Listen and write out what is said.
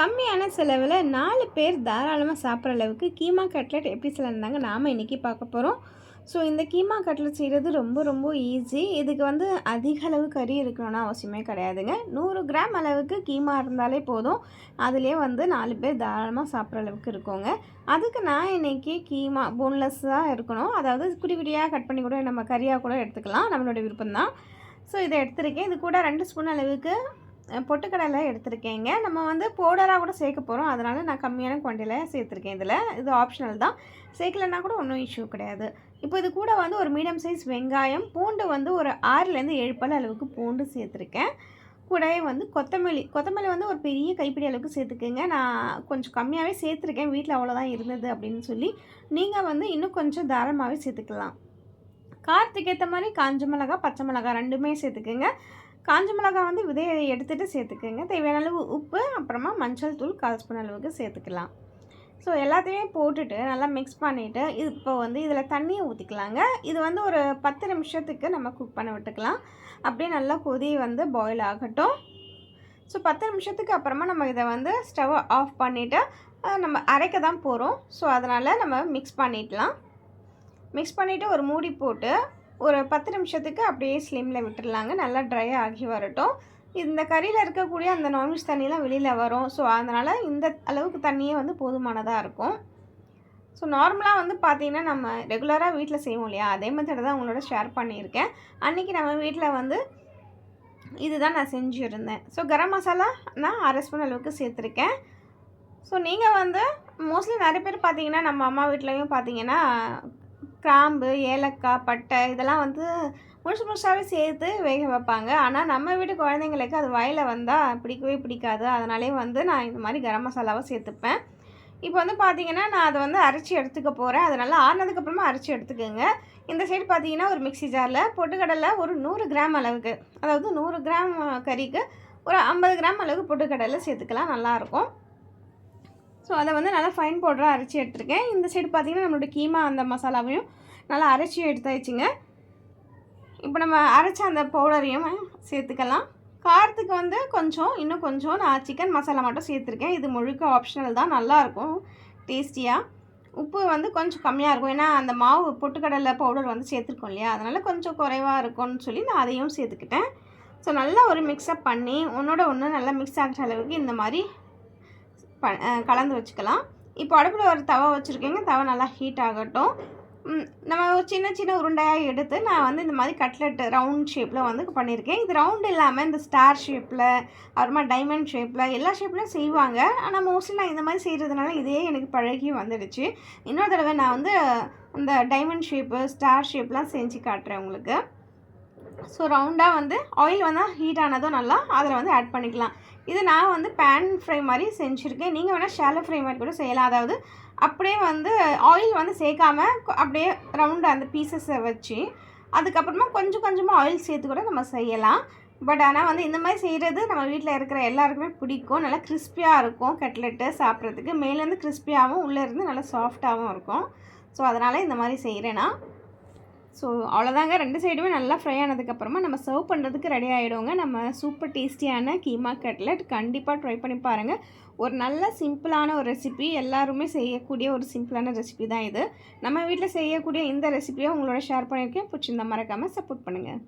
கம்மியான செலவில் நாலு பேர் தாராளமாக சாப்பிட்ற அளவுக்கு கீமா கட்லெட் எப்படி செலந்தாங்க நாம் இன்றைக்கி பார்க்க போகிறோம் ஸோ இந்த கீமா கட்லெட் செய்கிறது ரொம்ப ரொம்ப ஈஸி இதுக்கு வந்து அதிக அளவு கறி இருக்கணும்னு அவசியமே கிடையாதுங்க. நூறு கிராம் அளவுக்கு கீமா இருந்தாலே போதும். அதுலேயே வந்து நாலு பேர் தாராளமாக சாப்பிட்ற அளவுக்கு இருக்கோங்க. அதுக்கு நான் இன்றைக்கி கீமா போன்லெஸ்ஸாக இருக்கணும். அதாவது குட்டி குட்டியாக கட் பண்ணி கூட நம்ம கறியாக கூட எடுத்துக்கலாம். நம்மளோட விருப்பம்தான். ஸோ இதை எடுத்திருக்கேன். இது கூட ரெண்டு ஸ்பூன் அளவுக்கு பொட்டுக்கடலை எடுத்திருக்கேங்க. நம்ம வந்து பவுடராக கூட சேர்க்க போகிறோம் அதனால் நான் கம்மியான குவான்டிட்டியில் சேர்த்துருக்கேன் இதில். இது ஆப்ஷனல் தான். சேர்க்கலன்னா கூட ஒன்றும் இஷ்யூ கிடையாது. இப்போ இது கூட வந்து ஒரு மீடியம் சைஸ் வெங்காயம் பூண்டு வந்து ஒரு ஆறுலேருந்து ஏழு பல் அளவுக்கு பூண்டு சேர்த்துருக்கேன். கூடவே வந்து கொத்தமல்லி. கொத்தமல்லி வந்து ஒரு பெரிய கைப்பிடி அளவுக்கு சேர்த்துக்குங்க. நான் கொஞ்சம் கம்மியாகவே சேர்த்துருக்கேன். வீட்டில் அவ்வளோதான் இருந்தது அப்படின்னு சொல்லி. நீங்கள் வந்து இன்னும் கொஞ்சம் தாராளமாகவே சேர்த்துக்கலாம். காரத்துக்கு ஏற்ற மாதிரி காஞ்ச மிளகா பச்சை மிளகா ரெண்டுமே சேர்த்துக்குங்க. காஞ்ச மிளகா வந்து விதையை எடுத்துகிட்டு சேர்த்துக்குங்க. தேவையான அளவு உப்பு அப்புறமா மஞ்சள் தூள் கால் ஸ்பூன் அளவுக்கு சேர்த்துக்கலாம். ஸோ எல்லாத்தையுமே போட்டுட்டு நல்லா மிக்ஸ் பண்ணிவிட்டு இப்போ வந்து இதில் தண்ணியை ஊற்றிக்கலாங்க இது வந்து ஒரு பத்து நிமிஷத்துக்கு நம்ம குக் பண்ண விட்டுக்கலாம். அப்படியே நல்லா கொதி வந்து பாயில் ஆகட்டும். ஸோ பத்து நிமிஷத்துக்கு அப்புறமா நம்ம இதை வந்து ஸ்டவ் ஆஃப் பண்ணிவிட்டு நம்ம அரைக்க தான் போகிறோம் ஸோ அதனால் நம்ம மிக்ஸ் பண்ணிடலாம். மிக்ஸ் பண்ணிவிட்டு ஒரு மூடி போட்டு ஒரு பத்து நிமிஷத்துக்கு அப்படியே ஸ்லிமில் விட்டுடலாங்க நல்லா ட்ரை ஆகி வரட்டும். இந்த கறியில் இருக்கக்கூடிய அந்த நான்வெஜ் தண்ணியெலாம் வெளியில் வரும். ஸோ அதனால் இந்த அளவுக்கு தண்ணியே வந்து போதுமானதாக இருக்கும். ஸோ நார்மலாக வந்து பார்த்திங்கன்னா நம்ம ரெகுலராக வீட்டில் செய்வோம் இல்லையா? அதே மாதிரி தான் உங்களோட ஷேர் பண்ணியிருக்கேன். அன்றைக்கி நம்ம வீட்டில் வந்து இதுதான் நான் செஞ்சுருந்தேன். ஸோ கரம் மசாலா நான் அரை ஸ்பூன் அளவுக்கு சேர்த்துருக்கேன். ஸோ நீங்கள் வந்து மோஸ்ட்லி நிறைய பேர் பார்த்தீங்கன்னா நம்ம அம்மா வீட்லேயும் பார்த்தீங்கன்னா கிராம்பு ஏலக்காய் பட்டை இதெல்லாம் வந்து முழுசு முழுசாகவே சேர்த்து வேக வைப்பாங்க. ஆனால் நம்ம வீட்டு குழந்தைங்களுக்கு அது வாயில் வந்தால் பிடிக்கவே பிடிக்காது. அதனாலே வந்து நான் இந்த மாதிரி கரம் மசாலாவை சேர்த்துப்பேன். இப்போ வந்து பார்த்தீங்கன்னா நான் அதை வந்து அரைச்சி எடுத்துக்க போகிறேன் அது நல்லா ஆறுனதுக்கப்புறமா அரைச்சி எடுத்துக்கோங்க. இந்த சைடு பார்த்தீங்கன்னா ஒரு மிக்ஸி ஜாரில் பொட்டுக்கடலை ஒரு நூறு கிராம் அளவுக்கு அதாவது நூறு கிராம் கறிக்கு ஒரு ஐம்பது கிராம் அளவுக்கு பொட்டுக்கடலை சேர்த்துக்கலாம். நல்லாயிருக்கும் ஸோ அதை வந்து நல்லா ஃபைன் பவுடராக அரைச்சி எடுத்துருக்கேன். இந்த சைடு பார்த்தீங்கன்னா நம்மளோட கீமா அந்த மசாலாவையும் நல்லா அரைச்சி எடுத்தாச்சுங்க. இப்போ நம்ம அரைச்ச அந்த பவுடரையும் சேர்த்துக்கலாம். காரத்துக்கு வந்து கொஞ்சம் இன்னும் கொஞ்சம் நான் சிக்கன் மசாலா மட்டும் சேர்த்துருக்கேன். இது முழுக்க ஆப்ஷனல் தான். நல்லாயிருக்கும் டேஸ்டியாக உப்பு வந்து கொஞ்சம் கம்மியாக இருக்கும். ஏன்னா அந்த மாவு பொட்டுக்கடலை பவுடர் வந்து சேர்த்துருக்கோம் இல்லையா? அதனால் கொஞ்சம் குறைவாக இருக்கும்னு சொல்லி நான் அதையும் சேர்த்துக்கிட்டேன். ஸோ நல்லா ஒரு மிக்ஸ்அப் பண்ணி ஒன்றோட ஒன்று நல்லா மிக்ஸ் ஆகிற அளவுக்கு இந்த மாதிரி ப கலந்து வச்சுக்கலாம். இப்போ அடுப்பில் ஒரு தவா வச்சுருக்கேங்க. தவா நல்லா ஹீட் ஆகட்டும். நம்ம ஒரு சின்ன சின்ன உருண்டையாக எடுத்து நான் வந்து இந்த மாதிரி கட்லெட் ரவுண்ட் ஷேப்பில் வந்து பண்ணியிருக்கேன் இது ரவுண்ட் இல்லாமல் இந்த ஸ்டார் ஷேப்பில் அப்புறமா டைமண்ட் ஷேப்பில் எல்லா ஷேப்லையும் செய்வாங்க. ஆனால் மோஸ்ட்லி நான் இந்த மாதிரி செய்கிறதுனால இதே எனக்கு பழகி வந்துடுச்சு. இன்னொரு தடவை நான் வந்து இந்த டைமண்ட் ஷேப்பு ஸ்டார் ஷேப்லாம் செஞ்சு காட்டுறேன் உங்களுக்கு. ஸோ ரவுண்டாக வந்து ஆயில் வந்து ஹீட் ஆனதும் நல்லா அதில் வந்து ஆட் பண்ணிக்கலாம். இது நான் வந்து பேன் ஃப்ரை மாதிரி செஞ்சுருக்கேன். நீங்கள் வேணால் ஷேலோ ஃப்ரை மாதிரி கூட செய்யலாம். அதாவது அப்படியே வந்து ஆயில் வந்து சேர்க்காம அப்படியே ரவுண்டு அந்த பீசஸை வச்சு அதுக்கப்புறமா கொஞ்சம் கொஞ்சமாக ஆயில் சேர்த்து கூட நம்ம செய்யலாம். பட் ஆனால் வந்து இந்த மாதிரி செய்கிறது நம்ம வீட்டில் இருக்கிற எல்லாருக்குமே பிடிக்கும். நல்லா கிறிஸ்பியாக இருக்கும். கட்லெட்டு சாப்பிட்றதுக்கு. மேலேருந்து கிறிஸ்பியாகவும் உள்ளேருந்து நல்லா சாஃப்டாகவும் இருக்கும். ஸோ அதனால் இந்த மாதிரி செய்கிறேன்னா ஸோ அவ்வளோதாங்க ரெண்டு சைடுமே நல்லா ஃப்ரை ஆனதுக்கப்புறமா நம்ம சர்வ் பண்ணுறதுக்கு ரெடி ஆகிடுவோங்க நம்ம சூப்பர் டேஸ்டியான கீமா கட்லெட் கண்டிப்பாக ட்ரை பண்ணி பாருங்கள் ஒரு நல்ல சிம்பிளான ஒரு ரெசிபி எல்லாருமே செய்யக்கூடிய ஒரு சிம்பிளான ரெசிபி தான் இது. நம்ம வீட்டில் செய்யக்கூடிய இந்த ரெசிபியை உங்களோட ஷேர் பண்ணியிருக்கேன். பிடிச்சிருந்தா மறக்காமல் சப்போர்ட் பண்ணுங்கள்